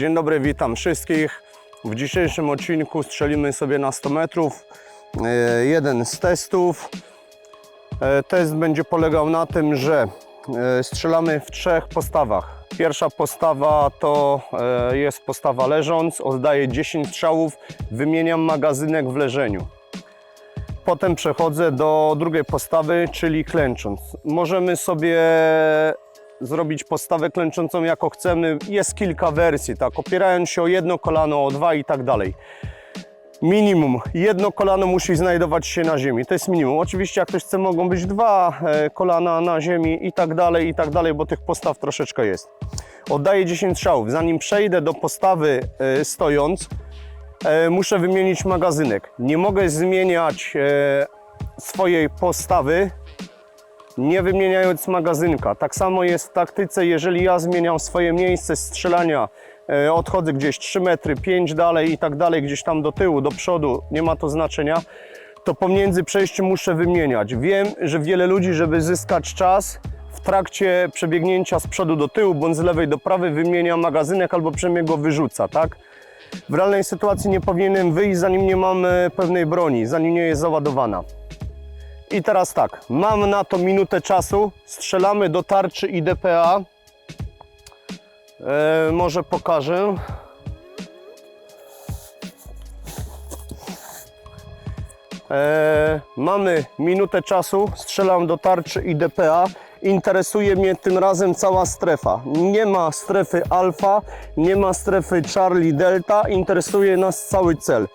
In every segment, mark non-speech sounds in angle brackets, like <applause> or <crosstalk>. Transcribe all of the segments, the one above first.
Dzień dobry, witam wszystkich. W dzisiejszym odcinku strzelimy sobie na 100 metrów. E, Jeden z testów. E, Test będzie polegał na tym, że e, strzelamy w trzech postawach. Pierwsza postawa to jest postawa leżąc, oddaję 10 strzałów, wymieniam magazynek w leżeniu. Potem przechodzę do drugiej postawy, czyli klęcząc. Możemy sobie zrobić postawę klęczącą jako chcemy. Jest kilka wersji, tak, opierając się o jedno kolano, o dwa i tak dalej. Minimum jedno kolano musi znajdować się na ziemi, to jest minimum. Oczywiście jak ktoś chce, mogą być dwa e, kolana na ziemi i tak dalej, i tak dalej, bo tych postaw troszeczkę jest. Oddaję 10 strzałów. Zanim przejdę do postawy e, stojąc, e, muszę wymienić magazynek. Nie mogę zmieniać swojej postawy, nie wymieniając magazynka. Tak samo jest w taktyce, jeżeli ja zmieniam swoje miejsce strzelania, e, odchodzę gdzieś 3 metry, 5 dalej i tak dalej, gdzieś tam do tyłu, do przodu, nie ma to znaczenia, to pomiędzy przejściem muszę wymieniać. Wiem, że wiele ludzi, żeby zyskać czas, w trakcie przebiegnięcia z przodu do tyłu, bądź z lewej do prawej wymienia magazynek albo przynajmniej go wyrzuca, tak? W realnej sytuacji nie powinienem wyjść, zanim nie mam e, pewnej broni, zanim nie jest załadowana. I teraz tak, mam na to minutę czasu, strzelamy do tarczy i DPA. E, może pokażę. E, mamy minutę czasu, strzelam do tarczy i DPA. Interesuje mnie tym razem cała strefa. Nie ma strefy alfa, nie ma strefy Charlie Delta, interesuje nas cały cel.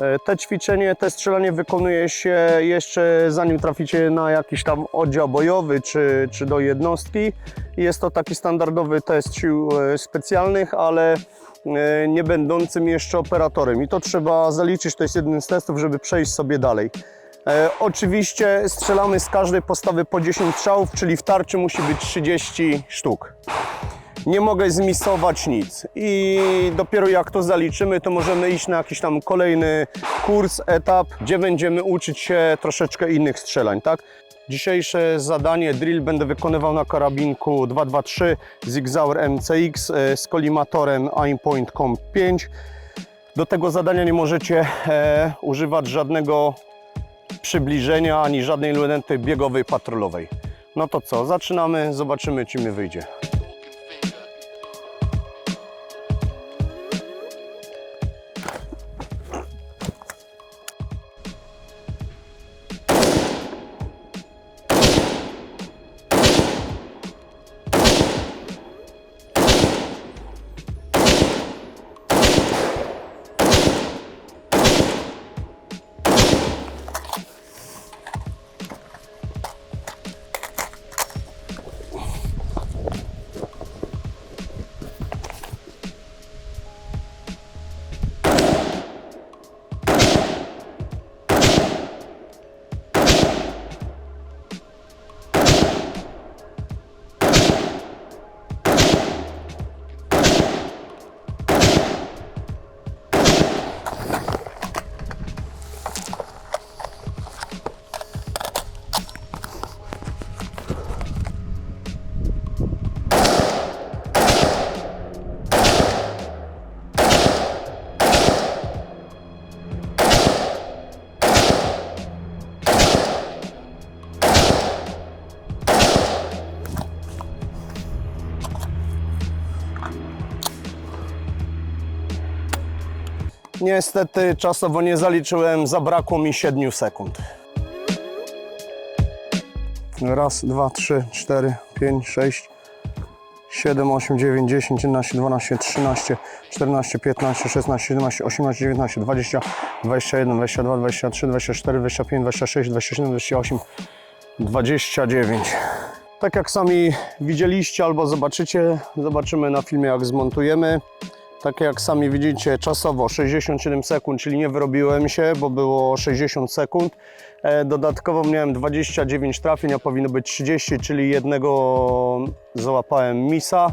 E, Te ćwiczenie, te strzelanie wykonuje się jeszcze zanim traficie na jakiś tam oddział bojowy czy, czy do jednostki. Jest to taki standardowy test sił e, specjalnych, ale e, nie będącym jeszcze operatorem. I to trzeba zaliczyć, to jest jeden z testów, żeby przejść sobie dalej. Oczywiście strzelamy z każdej postawy po 10 strzałów, czyli w tarczy musi być 30 sztuk nie mogę zmisować nic. I dopiero jak to zaliczymy, to możemy iść na jakiś tam kolejny kurs, etap, gdzie będziemy uczyć się troszeczkę innych strzelań, tak? Dzisiejsze zadanie drill będę wykonywał na karabinku 223 Zigzauer MCX e, z kolimatorem Aimpoint Comp 5. Do tego zadania nie możecie e, używać żadnego przybliżenia ani żadnej lunety biegowej, patrolowej. No to co, zaczynamy, zobaczymy czy mi wyjdzie. Niestety czasowo nie zaliczyłem, zabrakło mi 7 sekund. Raz, dwa, trzy, cztery, pięć, sześć, siedem, osiem, dziewięć, dziesięć, jedenaście, dwanaście, trzynaście, czternaście, piętnaście, szesnaście, siedemnaście, osiemnaście, dziewiętnaście, dwadzieścia, dwadzieścia jeden, dwadzieścia dwa, dwadzieścia trzy, dwadzieścia cztery, dwadzieścia pięć, dwadzieścia sześć, dwadzieścia siedem, dwadzieścia osiem, dwadzieścia dziewięć. Tak jak sami widzieliście albo zobaczycie, zobaczymy na filmie jak zmontujemy. Tak jak sami widzicie, czasowo 67 sekund, czyli nie wyrobiłem się, bo było 60 sekund. E, Dodatkowo miałem 29 trafień, a powinno być 30, czyli jednego załapałem misa,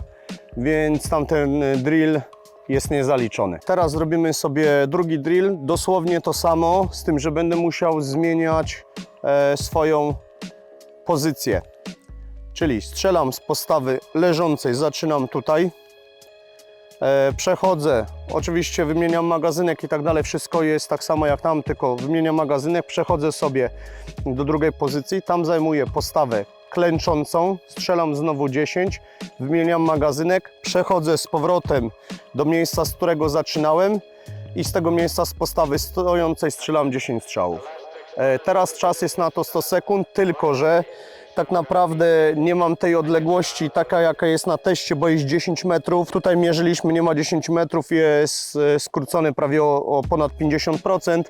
więc tamten e, drill jest niezaliczony. Teraz zrobimy sobie drugi drill, dosłownie to samo, z tym, że będę musiał zmieniać e, swoją pozycję. Czyli strzelam z postawy leżącej, zaczynam tutaj. E, Przechodzę, oczywiście wymieniam magazynek i tak dalej, wszystko jest tak samo jak tam, tylko wymieniam magazynek, przechodzę sobie do drugiej pozycji, tam zajmuję postawę klęczącą, strzelam znowu 10, wymieniam magazynek, przechodzę z powrotem do miejsca, z którego zaczynałem i z tego miejsca z postawy stojącej strzelam 10 strzałów. E, Teraz czas jest na to 100 sekund, tylko że tak naprawdę nie mam tej odległości taka jaka jest na teście, bo jest 10 metrów. Tutaj mierzyliśmy, nie ma 10 metrów, jest e, skrócony prawie o, o ponad 50%.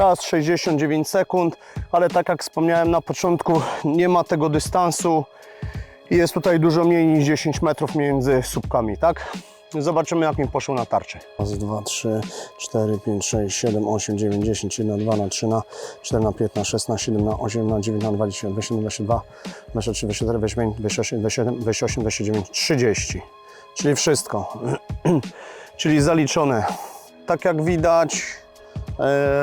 Czas 69 sekund, ale tak jak wspomniałem na początku, nie ma tego dystansu i jest tutaj dużo mniej niż 10 metrów między słupkami, tak? Zobaczymy jak mi poszło na tarczy. Raz, dwa, trzy, cztery, pięć, sześć, siedem, osiem, dziewięć, dziesięć, jedna, dwa, na trzy, na cztery, na pięć, na sześć, na siedem, na osiem, na dziewięć, na dwadzieścia, dwadzieścia jeden, dwadzieścia dwa, dwadzieścia trzy, dwadzieścia cztery, dwadzieścia pięć, dwadzieścia sześć, dwadzieścia siedem, dwadzieścia osiem, dwadzieścia dziewięć, trzydzieści. Czyli wszystko. <clears throat> Czyli zaliczone. Tak jak widać,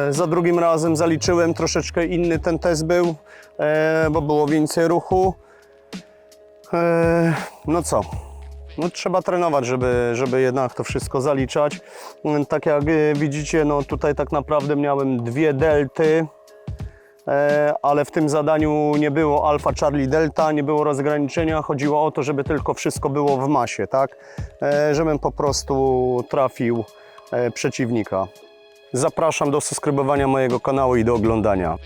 za drugim razem zaliczyłem, troszeczkę inny ten test był, e, bo było więcej ruchu. E, no co? No, trzeba trenować, żeby, żeby jednak to wszystko zaliczać. Tak jak e, widzicie, no tutaj tak naprawdę miałem dwie delty, e, ale w tym zadaniu nie było alfa, Charlie, delta, nie było rozgraniczenia. Chodziło o to, żeby tylko wszystko było w masie, tak? E, Żebym po prostu trafił e, przeciwnika. Zapraszam do subskrybowania mojego kanału i do oglądania.